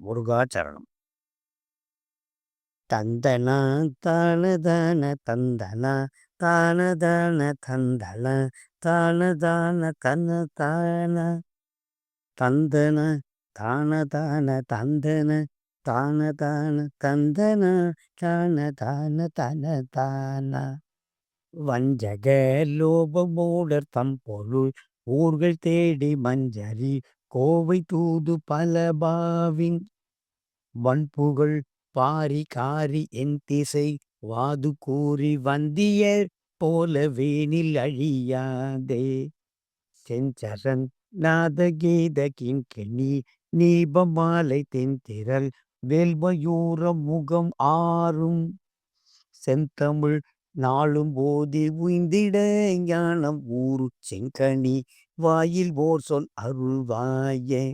முருகாச்சரணம் தந்தன தானதான தந்தன தானதான தந்தன தானதான தன தான தந்தன தானதான தந்தன தானதான தந்தன தானதான தன தான வஞ்சக லோபமூடர் தம்பொருள் ஊர்கள் தேடி மஞ்சரி கோவை தூது பலபாவின் வன்புகழ் பாரி காரி என் திசை வாது கூறி வந்தியர் போல வேனில் அழியாதே. செஞ்சரன் நாதகீத கெணி நீபமாலை தென்திரல் வேல்மயூர முகம் ஆறும் செந்தமிழ் நாளும் போதி உய்ந்திட ஞானம் ஊரு செங்கனி வாயில் ஓர் சொல் அருள்வாயே.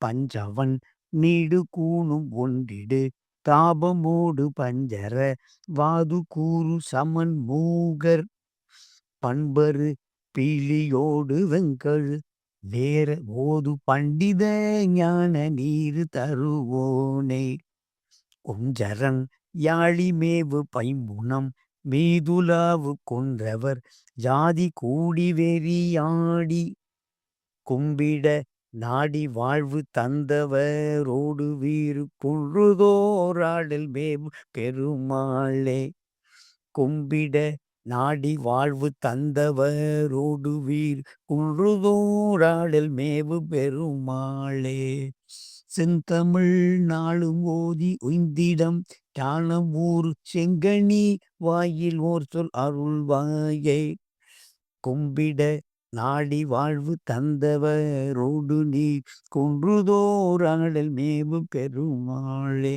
பஞ்சவன் நீடு கூணும் ஒன்றிடு தாபமோடு பஞ்சர வாது கூறு சமன் மூகர் பண்பரு பீலியோடு வெங்கழு வேற ஓது பண்டித ஞான நீரு தருவோனே. குஞ்சரன் யாழிமேவு பைம்புணம் மீதுலாவு கொன்றவர் ஜாதி கூடி வெறியாடி கும்பிட நாடி வாழ்வு தந்தவரோடு வீறு குன்றுதோறாடல் மேவு பெருமாளே. கும்பிட நாடி வாழ்வு தந்தவரோடு வீர் குன்றுதோறாடல் மேவு பெருமாளே. செந்தமிழ் நாளும் ஓதி உய்ந்திடம் ஞானம் ஊர் செங்கனி வாயில் ஓர் சொல் அருள்வாயே. கும்பிட நாடி வாழ்வு தந்தவரோடு நீ குன்றுதோறாடல் மேவு பெருமாளே.